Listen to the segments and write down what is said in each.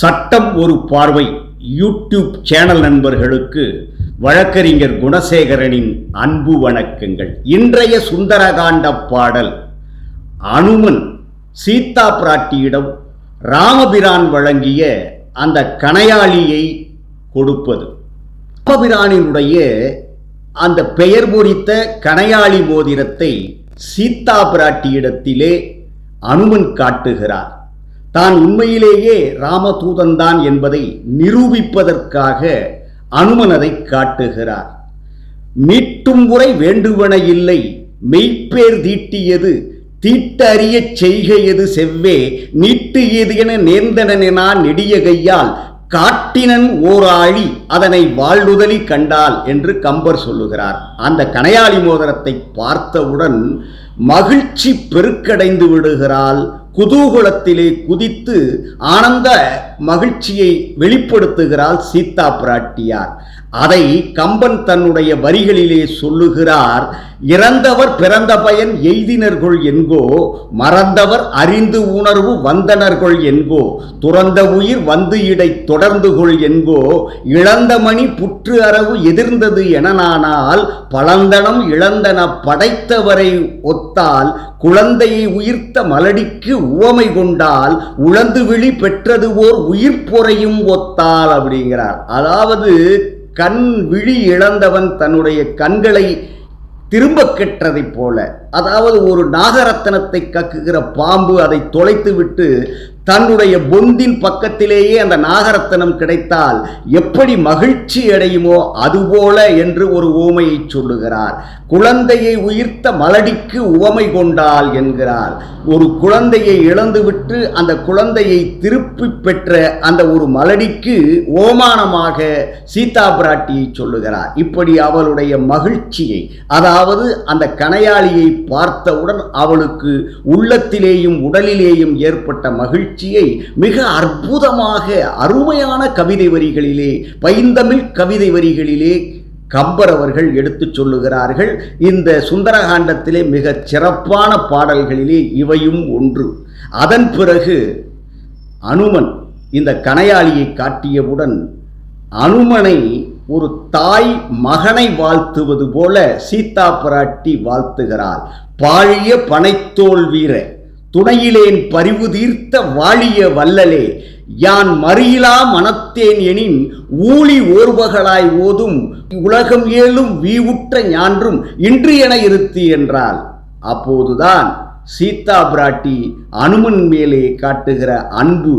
சட்டம் ஒரு பார்வை. யூடியூப் சேனல் நண்பர்களுக்கு வழக்கறிஞர் குணசேகரனின் அன்பு வணக்கங்கள். இன்றைய சுந்தரகாண்ட பாடல் அனுமன் சீதா பிராட்டியிடம் ராமபிரான் வழங்கிய அந்த கணையாளியை கொடுப்பது. ராமபிரானினுடைய அந்த பெயர் பொறித்த கணையாளி மோதிரத்தை சீதா பிராட்டியிடத்திலே அனுமன் காட்டுகிறார். தான் உண்மையிலேயே ராமதூதன்தான் என்பதை நிரூபிப்பதற்காக அனுமனதை காட்டுகிறார். மீட்டும் முறை வேண்டுவன இல்லை மெய்ப்பேர் தீட்டியது தீட்டறியச் செய்கையது செவ்வே நீட்டு எது என நேர்ந்தனனா நெடிய கையால் காட்டினன் ஓராழி அதனை வாழ்வுதலி கண்டால் என்று கம்பர் சொல்லுகிறார். அந்த கணையாளி மோதிரத்தை பார்த்தவுடன் மகிழ்ச்சி பெருக்கடைந்து விடுகிறாள். குதூகலத்திலே குதித்து ஆனந்த மகிழ்ச்சியை வெளிப்படுத்துகிறாள் சீதா பிராட்டியார். அதை கம்பன் தன்னுடைய வரிகளிலே சொல்லுகிறார் இறந்தவர் பிறந்த பயன் எய்தினர்கள் என்கோ மறந்தவர் அறிந்து உணர்வு வந்தனர்கள் என்கோ துறந்த உயிர் வந்து இடை தொடர்ந்து கொள் என்கோ இழந்த மணி புற்று அரவு எதிர்ந்தது எனனானால் பழந்தனம் இழந்தன படைத்தவரை ஒத்தால் குழந்தையை உயிர்த்த மலடிக்கு உவமை கொண்டால் உழந்து விழி பெற்றது ஓர் உயிர் பொறையும் ஒத்தால் அப்படிங்கிறார். அதாவது கண் விழி இழந்தவன் தன்னுடைய கண்களை திரும்ப கெட்டதைப் போல. அதாவது ஒரு நாகரத்தனத்தை கக்குகிற பாம்பு அதை தொலைத்து விட்டு தன்னுடைய பொந்தின் பக்கத்திலேயே அந்த நாகரத்தனம் கிடைத்தால் எப்படி மகிழ்ச்சி அடையுமோ அதுபோல என்று ஒரு ஓமையை சொல்லுகிறார். குழந்தையை உயிர்த்த மலடிக்கு உவமை கொண்டால் என்கிறார். ஒரு குழந்தையை இழந்துவிட்டு அந்த குழந்தையை திருப்பி பெற்ற அந்த ஒரு மலடிக்கு ஓமானமாக சீதா பிராட்டியை சொல்லுகிறார். இப்படி அவளுடைய மகிழ்ச்சியை அதாவது அந்த கணையாளியை பார்த்தவுடன் அவளுக்கு உள்ளத்திலேயும் உடலிலேயும் ஏற்பட்ட மகிழ்ச்சியை மிக அற்புதமாக அருமையான கவிதை வரிகளிலே பைந்தமிழ் கவிதை வரிகளிலே கம்பர் அவர்கள் எடுத்துச் சொல்லுகிறார்கள். இந்த சுந்தரகாண்டத்திலே மிகச் சிறப்பான பாடல்களிலே இவையும் ஒன்று. அதன் பிறகு அனுமன் இந்த கனையாளியை காட்டியவுடன் அனுமனை ஒரு தாய் மகனை வாழ்த்துவது போல சீதா பிராட்டி வாழ்த்துகிறாள். பாழிய பனைத்தோல் வீர துணையிலேன் பரிவு தீர்த்த வாழிய வல்லலே யான் மறியிலா மனத்தேன் எனின் ஊழி ஓர்வகளாய் ஓதும் உலகம் ஏழும் வீவுற்ற ஞான்றும் இன்று என இருத்தி என்றாள். அப்போதுதான் சீதா பிராட்டி அனுமன் மேலே காட்டுகிற அன்பு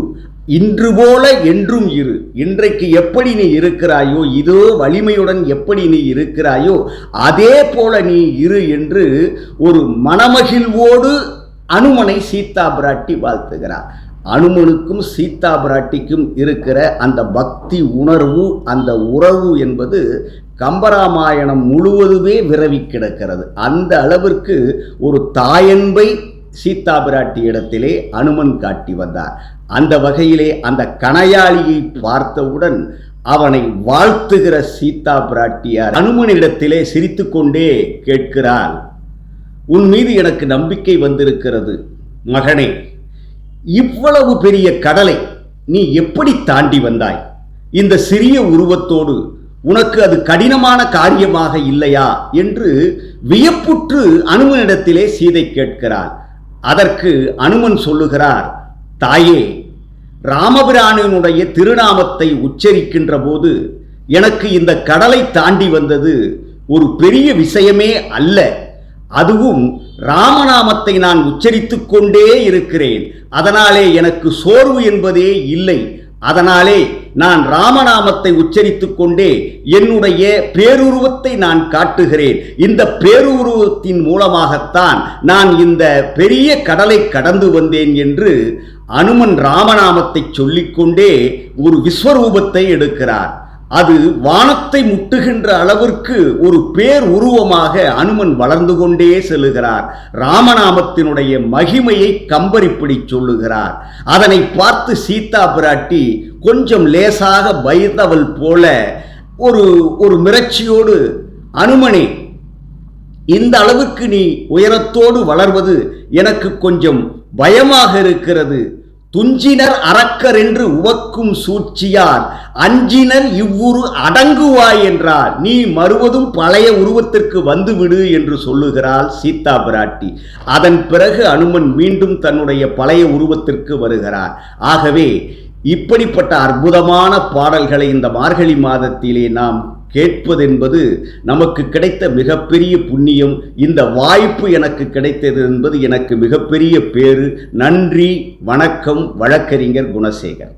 இன்று போல என்றும் இரு. இன்றைக்கு எப்படி நீ இருக்கிறாயோ இதோ வலிமையுடன் எப்படி நீ இருக்கிறாயோ அதே போல நீ இரு என்று ஒரு மனமகிழ்வோடு அனுமனை சீதா பிராட்டி வாழ்த்துகிறார். அனுமனுக்கும் சீதா பிராட்டிக்கும் இருக்கிற அந்த பக்தி உணர்வு அந்த உறவு என்பது கம்பராமாயணம் முழுவதுமே விரவி கிடக்கிறது. அந்த அளவிற்கு ஒரு தாயன்பை சீதா பிராட்டி இடத்திலே அனுமன் காட்டி வந்தார். அந்த வகையிலே அந்த கணையாளியை பார்த்தவுடன் அவனை வாழ்த்துகிற சீதா பிராட்டியார் அனுமனிடத்திலே சிரித்துக்கொண்டே கேட்கிறாள் உன் மீது எனக்கு நம்பிக்கை வந்திருக்கிறது மகனே. இவ்வளவு பெரிய கடலை நீ எப்படி தாண்டி வந்தாய்? இந்த சிறிய உருவத்தோடு உனக்கு அது கடினமான காரியமாக இல்லையா? என்று வியப்புற்று அனுமனிடத்திலே சீதை கேட்கிறாள். அதற்கு அனுமன் சொல்லுகிறார் தாயே ராமபிரானினுடைய திருநாமத்தை உச்சரிக்கின்ற போது எனக்கு இந்த கடலை தாண்டி வந்தது ஒரு பெரிய விஷயமே அல்ல. அதுவும் ராமநாமத்தை நான் உச்சரித்துக் கொண்டே இருக்கிறேன். அதனாலே எனக்கு சோர்வு என்பதே இல்லை. அதனாலே நான் ராமநாமத்தை உச்சரித்துக் கொண்டே என்னுடைய பேருருவத்தை நான் காட்டுகிறேன். இந்த பேருருவத்தின் மூலமாகத்தான் நான் இந்த பெரிய கடலை கடந்து வந்தேன் என்று அனுமன் ராமநாமத்தை சொல்லிக்கொண்டே ஒரு விஸ்வரூபத்தை எடுக்கிறார். அது வானத்தை முட்டுகின்ற அளவிற்கு ஒரு பேர் உருவமாக அனுமன் வளர்ந்து கொண்டே செல்லுகிறார். ராமநாமத்தினுடைய மகிமையை கம்பரிப்படி சொல்லுகிறார். அதனை பார்த்து சீதா பிராட்டி கொஞ்சம் லேசாக பயந்தவள் போல ஒரு ஒரு மிரட்சியோடு அனுமனே இந்த அளவுக்கு நீ உயரத்தோடு வளர்வது எனக்கு கொஞ்சம் பயமாக இருக்கிறது. துஞ்சினர் அரக்கர் என்று உவக்கும் சூழ்ச்சியார் அஞ்சினர் இவ்வுரு அடங்குவாய் என்றார். நீ மறுவதும் பழைய உருவத்திற்கு வந்துவிடு என்று சொல்லுகிறாள் சீதா பிராட்டி. அதன் பிறகு அனுமன் மீண்டும் தன்னுடைய பழைய உருவத்திற்கு வருகிறார். ஆகவே இப்படிப்பட்ட அற்புதமான பாடல்களை இந்த மார்கழி மாதத்திலே நாம் கேட்பதென்பது நமக்கு கிடைத்த மிகப்பெரிய புண்ணியம். இந்த வாய்ப்பு எனக்கு கிடைத்தது என்பது எனக்கு மிகப்பெரிய பேரு நன்றி வணக்கம் வழக்கறிஞர் குணசேகர்.